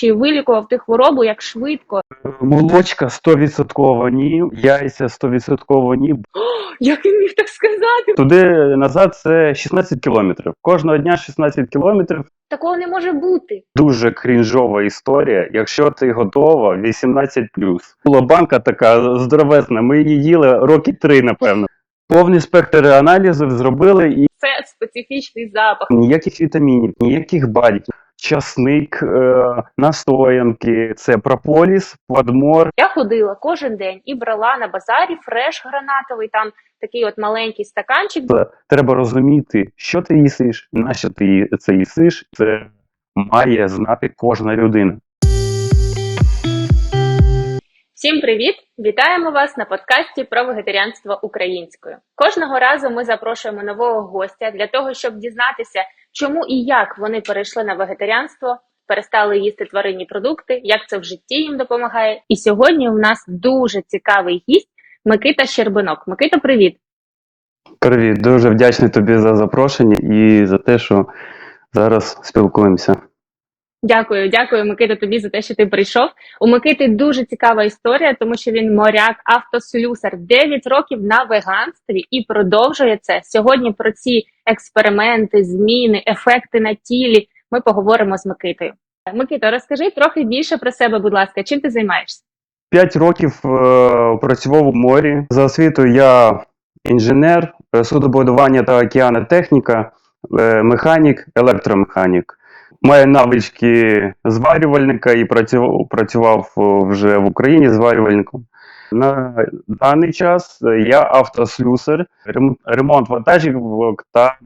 чи вилікував ти хворобу, як швидко? Молочка 100% ні, яйця 100% ні. Як він міг так сказати? Туди назад це 16 кілометрів. Кожного дня 16 кілометрів. Такого не може бути. Дуже крінжова історія. Якщо ти готова, 18 Була банка така здоровезна. Ми її їли роки три, напевно. Повний спектр аналізів зробили і Це специфічний запах. ніяких вітамінів, ніяких бадів. Часник, е, настоянки, це прополіс, подмор. Я ходила кожен день і брала на базарі фреш гранатовий, там такий от маленький стаканчик. Треба розуміти, що ти їсиш, на що ти це їсиш. Це має знати кожна людина. Всім привіт! Вітаємо вас на подкасті про вегетаріанство українською. Кожного разу ми запрошуємо нового гостя для того, щоб дізнатися, чому і як вони перейшли на вегетаріанство, перестали їсти тваринні продукти, як це в житті їм допомагає. І сьогодні у нас дуже цікавий гість Микита Щербинок. Микита, привіт! Привіт, дуже вдячний тобі за запрошення і за те, що зараз спілкуємося. Дякую, дякую, Микита, тобі за те, що ти прийшов. У Микити дуже цікава історія, тому що він моряк, автослюсар, 9 років на веганстві і продовжує це. Сьогодні про ці експерименти, зміни, ефекти на тілі. Ми поговоримо з Микитою. Микито, розкажи трохи більше про себе, будь ласка, чим ти займаєшся? П'ять років е, працював у морі. За освітою я інженер судобудування та океанотехніка, е, механік, електромеханік. Маю навички зварювальника і працював, працював е, вже в Україні зварювальником. На даний час я автослюсар, рем- ремонт вантажівок та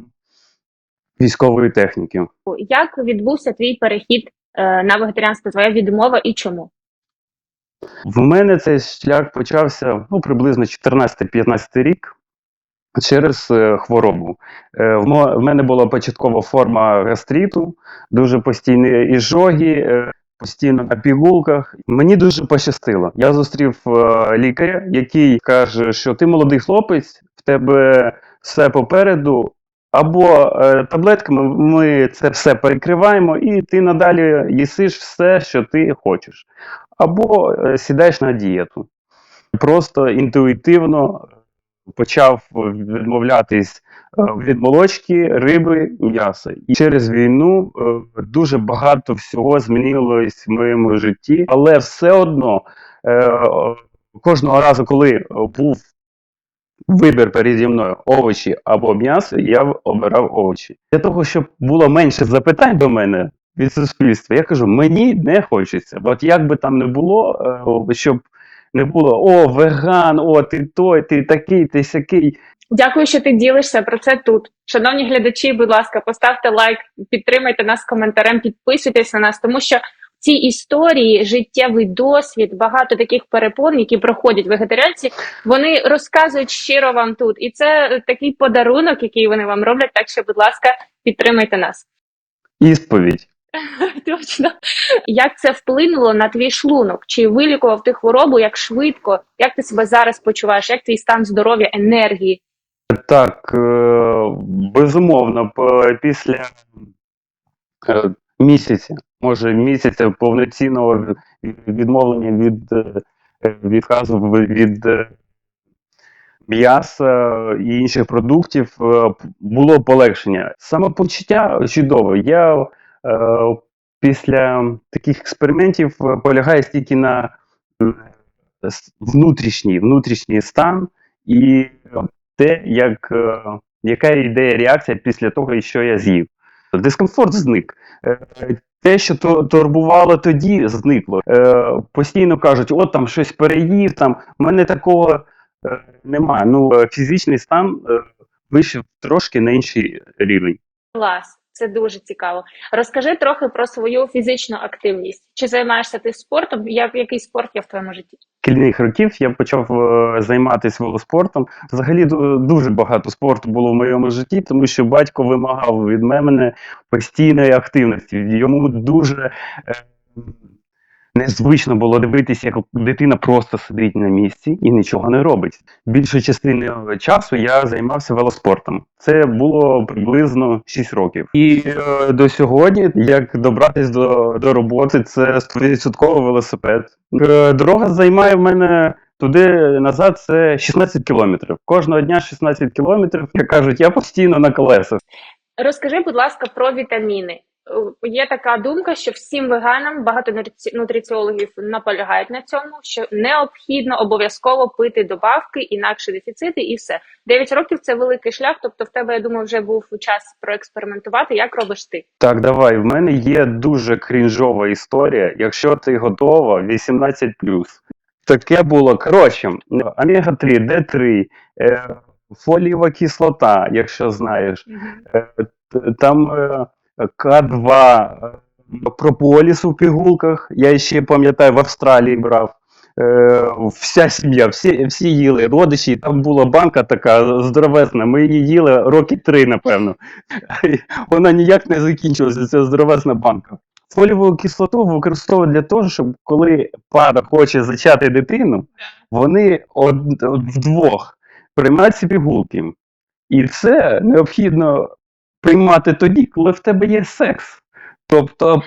військової техніки. Як відбувся твій перехід е, на вегетаріанство, твоя відмова і чому? В мене цей шлях почався ну, приблизно 14-15 рік через е, хворобу. Е, в, мене була початкова форма гастриту, дуже постійні іжоги, е, постійно на пігулках. Мені дуже пощастило. Я зустрів лікаря, який каже, що ти молодий хлопець, в тебе все попереду. Або таблетками ми це все перекриваємо, і ти надалі їсиш все, що ти хочеш або сідаєш на дієту. Просто інтуїтивно почав відмовлятись е, від молочки, риби, м'яса. І через війну е, дуже багато всього змінилось в моєму житті, але все одно е, кожного разу, коли був вибір переді мною овочі або м'ясо, я обирав овочі. Для того, щоб було менше запитань до мене від суспільства, я кажу, мені не хочеться. От як би там не було, щоб не було о, веган, о, ти той, ти такий, ти сякий. Дякую, що ти ділишся про це тут. Шановні глядачі, будь ласка, поставте лайк, підтримайте нас коментарем, підписуйтесь на нас, тому що в цій історії життєвий досвід, багато таких перепон, які проходять вегетаріанці, вони розказують щиро вам тут. І це такий подарунок, який вони вам роблять. Так що, будь ласка, підтримайте нас. Ісповідь. Точно. Як це вплинуло на твій шлунок? Чи вилікував ти хворобу як швидко? Як ти себе зараз почуваєш? Як твій стан здоров'я, енергії? Так, е, безумовно, після е, місяця, може місяця повноцінного відмовлення від е, відказу від м'яса і інших продуктів було полегшення. Самопочуття чудове. Я після таких експериментів е, полягаю стільки на внутрішній, внутрішній стан і те, як, е, яка йде реакція після того, що я з'їв. Дискомфорт зник. Е, Те, що турбувало тоді, зникло. Е, Постійно кажуть, от там щось переїв, там в мене такого е, немає. Ну, е, фізичний стан е, вийшов трошки на інший рівень. Клас, це дуже цікаво. Розкажи трохи про свою фізичну активність. Чи займаєшся ти спортом? Як який спорт є в твоєму житті? Кільних років я почав е, займатися велоспортом. Взагалі ду- дуже багато спорту було в моєму житті, тому що батько вимагав від мене постійної активності. Йому дуже е, Незвично було дивитися, як дитина просто сидить на місці і нічого не робить. Більшу частину часу я займався велоспортом. Це було приблизно 6 років. І е, до сьогодні, як добратись до, до роботи, це 100% велосипед. Е, дорога займає в мене туди назад. Це 16 кілометрів. Кожного дня 16 кілометрів. Як кажуть, я постійно на колесах. Розкажи, будь ласка, про вітаміни. Е, Є така думка, що всім веганам багато нутриціологів наполягають на цьому, що необхідно обов'язково пити добавки, інакше дефіцити, і все. 9 років це великий шлях. Тобто, в тебе я думаю, вже був час проекспериментувати. Як робиш ти? Так, давай. В мене є дуже крінжова історія. Якщо ти готова, 18 Таке було. Коротше, омега 3 Д3, е, фолієва кислота, якщо знаєш. Е, там К2, е, прополіс у пігулках. Я ще пам'ятаю, в Австралії брав. Е, вся сім'я, всі, всі їли, родичі, там була банка така здоровезна. Ми її їли роки три, напевно. Вона ніяк не закінчилася, ця здоровезна банка. Фолієву кислоту використовують для того, щоб коли пара хоче зачати дитину, вони вдвох приймають ці пігулки. І це необхідно приймати тоді, коли в тебе є секс. Тобто,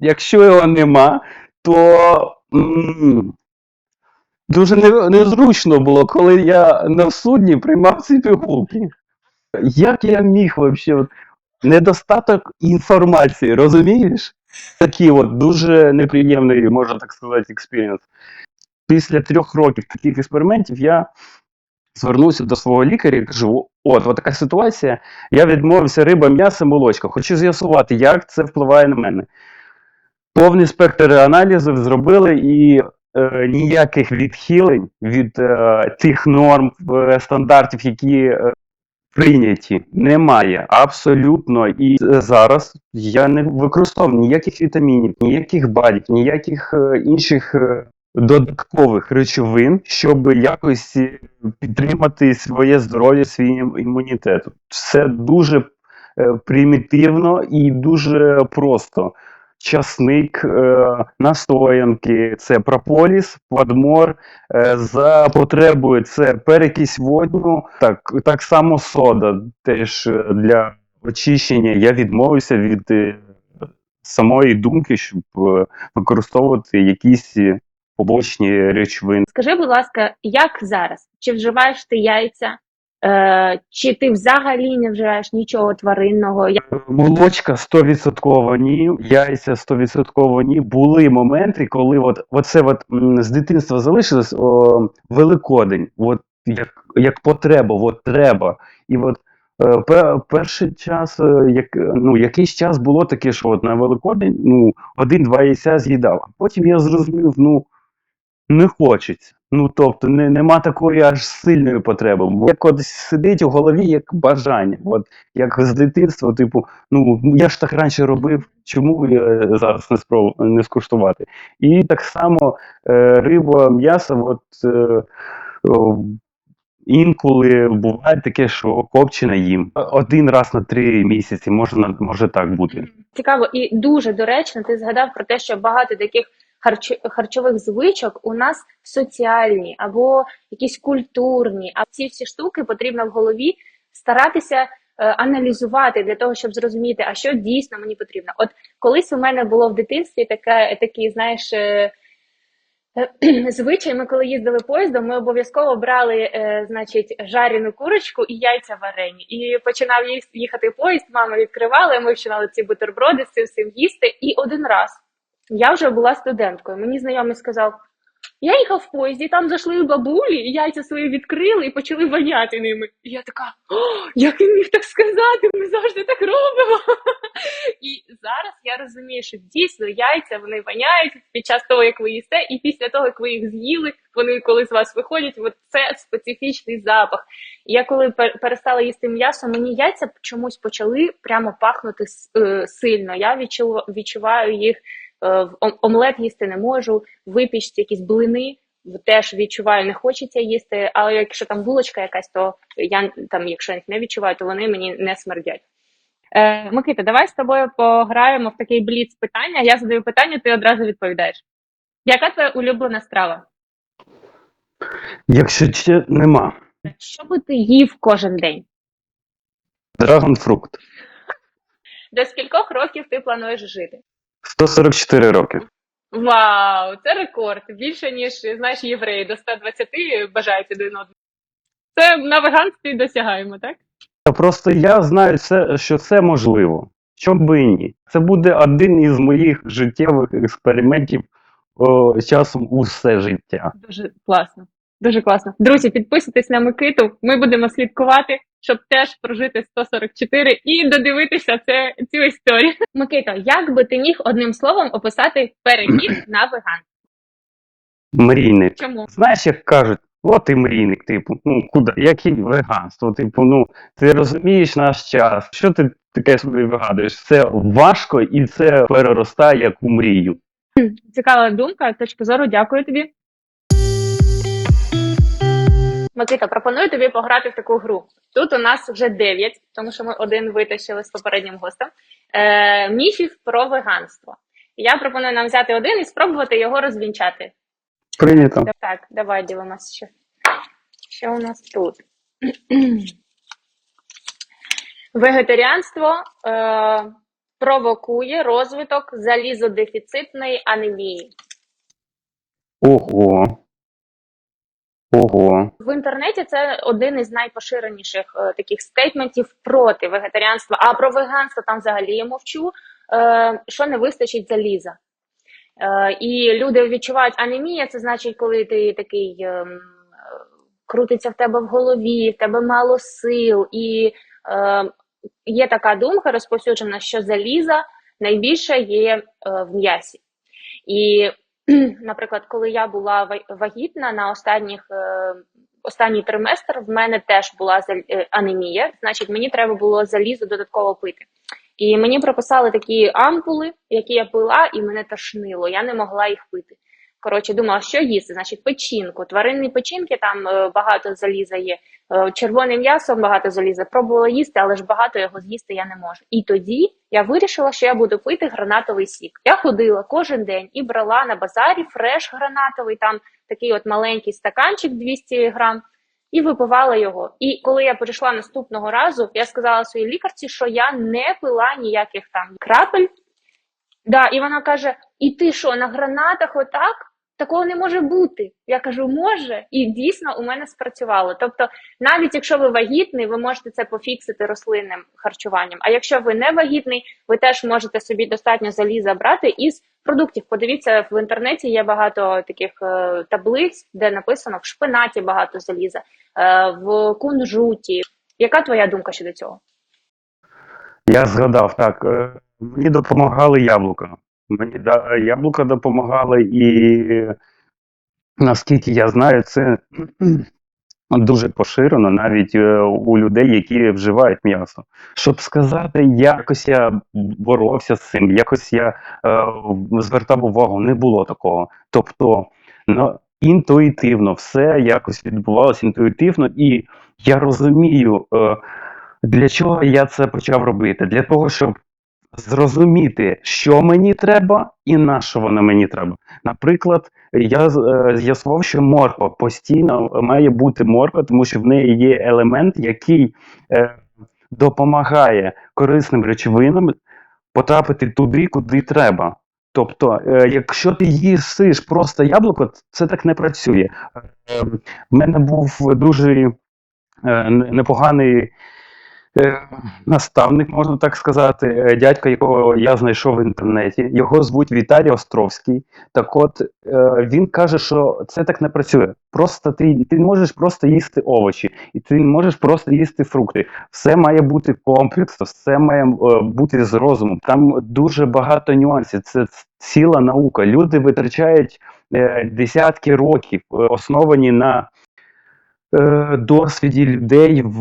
якщо його нема, то м, дуже не- незручно було, коли я на судні приймав ці пігулки. Як я міг взагалі? Недостаток інформації, розумієш? Такий от дуже неприємний, можна так сказати, експірієнс. Після трьох років таких експериментів я звернувся до свого лікаря і кажу: от, от така ситуація, я відмовився риба, м'ясо, молочка. Хочу з'ясувати, як це впливає на мене. Повний спектр аналізів зробили і е, ніяких відхилень від е, тих норм, е, стандартів, які е, прийняті, немає. Абсолютно. І зараз я не використовую ніяких вітамінів, ніяких бадів, ніяких е, інших е, додаткових речовин, щоб якось підтримати своє здоров'я, свій ім- імунітет. Все дуже е, примітивно і дуже просто. Часник, е, настоянки, це прополіс, подмор, е, за потребою це перекись водню, так, так само сода теж для очищення. Я відмовився від самої думки, щоб використовувати якісь побочні речовини. Скажи, будь ласка, як зараз? Чи вживаєш ти яйця? Е, чи ти взагалі не вживаєш нічого тваринного? Молочка 100% ні, яйця 100% ні. Були моменти, коли от, оце от, м, з дитинства залишилось о, Великодень, от, як, як потреба, от треба. І от е, перший час, е, як, ну, якийсь час було таке, що от на Великодень ну, один-два яйця з'їдав. Потім я зрозумів, ну, не хочеться. Ну, тобто, не, нема такої аж сильної потреби. Бо Як от сидить у голові як бажання. От як з дитинства, типу, ну я ж так раніше робив, чому я зараз не спробу не скуштувати? І так само е, риба, м'ясо, от е, інколи буває таке, що копчене їм. Один раз на три місяці можна, може так бути. Цікаво і дуже доречно. Ти згадав про те, що багато таких. Харчових звичок у нас соціальні або якісь культурні. А ці всі штуки потрібно в голові старатися е, аналізувати для того, щоб зрозуміти, а що дійсно мені потрібно. От колись у мене було в дитинстві таке, такий, знаєш. е, е, Звичай, ми коли їздили поїздом, ми обов'язково брали, значить, жарену курочку і яйця варені. І починав їхати поїзд, мама відкривала, ми починали ці бутерброди з цим всім їсти. І один раз я вже була студенткою. Мені знайомий сказав: я їхав в поїзді, там зайшли бабулі, і яйця свої відкрили і почали воняти ними. І я така, О, як він міг так сказати? Ми завжди так робимо. І зараз я розумію, що дійсно яйця вони воняють під час того, як ви їсте, і після того, як ви їх з'їли, вони коли з вас виходять, от це специфічний запах. Я коли пер- перестала їсти м'ясо, мені яйця чомусь почали прямо пахнути е, сильно. Я відчуваю їх. Е, в Омлет їсти не можу, випічці якісь блини. Теж відчуваю, не хочеться їсти, але якщо там булочка якась, то я там, якщо їх не відчуваю, то вони мені не смердять. Е, Микита, давай з тобою пограємо в такий бліц питання. Я задаю питання, ти одразу відповідаєш. Яка твоя улюблена страва? Якщо ще нема. Що би ти їв кожен день? Драгонфрукт. До скількох років ти плануєш жити? 144 роки. Вау, це рекорд. Більше, ніж знаєш, євреї до 120 бажають один одному. Це на веганстві досягаємо, так? Та просто я знаю, це, що це можливо. Чом би і ні? Це буде один із моїх життєвих експериментів о, часом усе життя. Дуже класно. Дуже класно. Друзі, підписуйтесь на Микиту. Ми будемо слідкувати, щоб теж прожити 144 і додивитися це, цю історію. Микито, як би ти міг одним словом описати перехід на веган? Мрійник. Чому? Знаєш, як кажуть, от і мрійник, типу, ну куди, як і веганство, типу, ну ти розумієш наш час. Що ти таке собі вигадуєш? Це важко і це переростає як у мрію. Цікава думка, точка зору, дякую тобі. Микита, пропоную тобі пограти в таку гру. Тут у нас вже 9, тому що ми один витащили з попереднім гостем. Е, міфів про веганство. Я пропоную нам взяти один і спробувати його розвінчати. Прийнято. Так, давай дивимося ще. Що у нас тут? Вегетаріанство е, провокує розвиток залізодефіцитної анемії. Ого. Ого. В інтернеті це один із найпоширеніших е, таких стейтментів проти вегетаріанства. А про веганство там взагалі я мовчу, е, що не вистачить заліза. Е, і люди відчувають анемія, це значить, коли ти такий е, крутиться в тебе в голові, в тебе мало сил, і е, є така думка розповсюджена, що заліза найбільше є е, в м'ясі. І, наприклад, коли я була ва- вагітна на останніх е, останній триместр, в мене теж була е, анемія, значить, мені треба було залізо додатково пити. І мені прописали такі ампули, які я пила, і мене тошнило. Я не могла їх пити. Коротше, думала, що їсти? Значить, печінку. Тваринні печінки, там е, багато заліза є. Е, червоним м'ясом багато заліза. Пробувала їсти, але ж багато його з'їсти я не можу. І тоді я вирішила, що я буду пити гранатовий сік. Я ходила кожен день і брала на базарі фреш гранатовий, там такий от маленький стаканчик 200 грам, і випивала його. І коли я прийшла наступного разу, я сказала своїй лікарці, що я не пила ніяких там крапель. Да, і вона каже: І ти що, на гранатах отак? Такого не може бути. Я кажу, може, і дійсно у мене спрацювало. Тобто, навіть якщо ви вагітний, ви можете це пофіксити рослинним харчуванням. А якщо ви не вагітний, ви теж можете собі достатньо заліза брати із продуктів. Подивіться, в інтернеті є багато таких е, таблиць, де написано в шпинаті багато заліза, е, в кунжуті. Яка твоя думка щодо цього? Я згадав, так. е, Мені допомагали яблука. Мені да, яблука допомагали, і наскільки я знаю, це дуже поширено навіть е, у людей, які вживають м'ясо. Щоб сказати, якось я боровся з цим, якось я е, звертав увагу, не було такого. Тобто, ну, інтуїтивно все якось відбувалося інтуїтивно, і я розумію, е, для чого я це почав робити? Для того, щоб зрозуміти, що мені треба і на що воно мені треба. Наприклад, я е, з'ясував, що морква постійно має бути морква, тому що в неї є елемент, який е, допомагає корисним речовинам потрапити туди, куди треба. Тобто, е, якщо ти їсиш просто яблуко, це так не працює. Е, в мене був дуже непоганий наставник, можна так сказати, е, дядько, якого я знайшов в інтернеті. Його звуть Віталій Островський. Так от е, він каже, що це так не працює. Просто ти, ти можеш просто їсти овочі, і ти можеш просто їсти фрукти. Все має бути комплексно, все має е, бути з розумом. Там дуже багато нюансів. Це ціла наука. Люди витрачають е, десятки років, е, основані на е, досвіді людей в,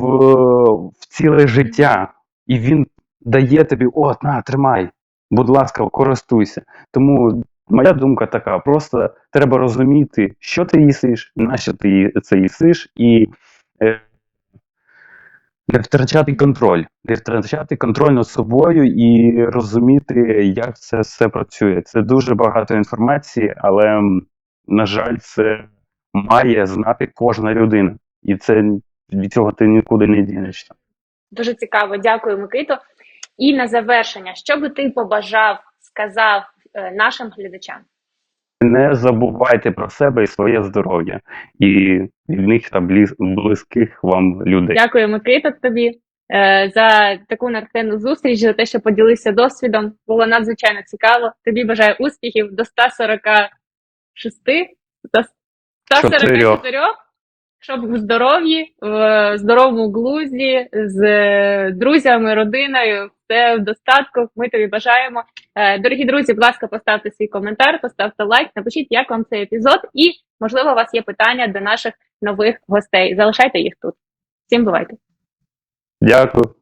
в ціле життя, і він дає тобі: от, на, тримай, будь ласка, користуйся. Тому моя думка така: просто треба розуміти, що ти їсиш, на що ти це їсиш, і е, Не втрачати контроль, не втрачати контроль над собою і розуміти, як це все працює. Це дуже багато інформації, але, на жаль, це має знати кожна людина. І це від цього ти нікуди не дінешся. Дуже цікаво, дякую, Микито. І на завершення, що би ти побажав, сказав е, нашим глядачам? Не забувайте про себе і своє здоров'я, і рідних та близьких вам людей. Дякую, Микита, тобі е, за таку натхненну зустріч, за те, що поділився досвідом. Було надзвичайно цікаво. Тобі бажаю успіхів до 146, до 144, щоб в здоров'ї, в здоровому глузді, з е, друзями, родиною, все в достатку. Ми тобі бажаємо. Е, Дорогі друзі, будь ласка, поставте свій коментар, поставте лайк, напишіть, як вам цей епізод, і можливо, у вас є питання до наших нових гостей. Залишайте їх тут. Всім бувайте! Дякую.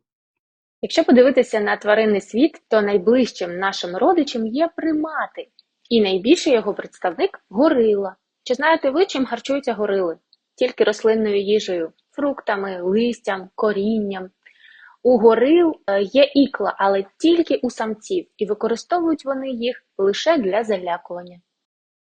Якщо подивитися на тваринний світ, то найближчим нашим родичем є примати, і найбільший його представник горила. Чи знаєте ви, чим харчуються горили? Тільки рослинною їжею, фруктами, листям, корінням. У горил е, є ікла, але тільки у самців, і використовують вони їх лише для залякування.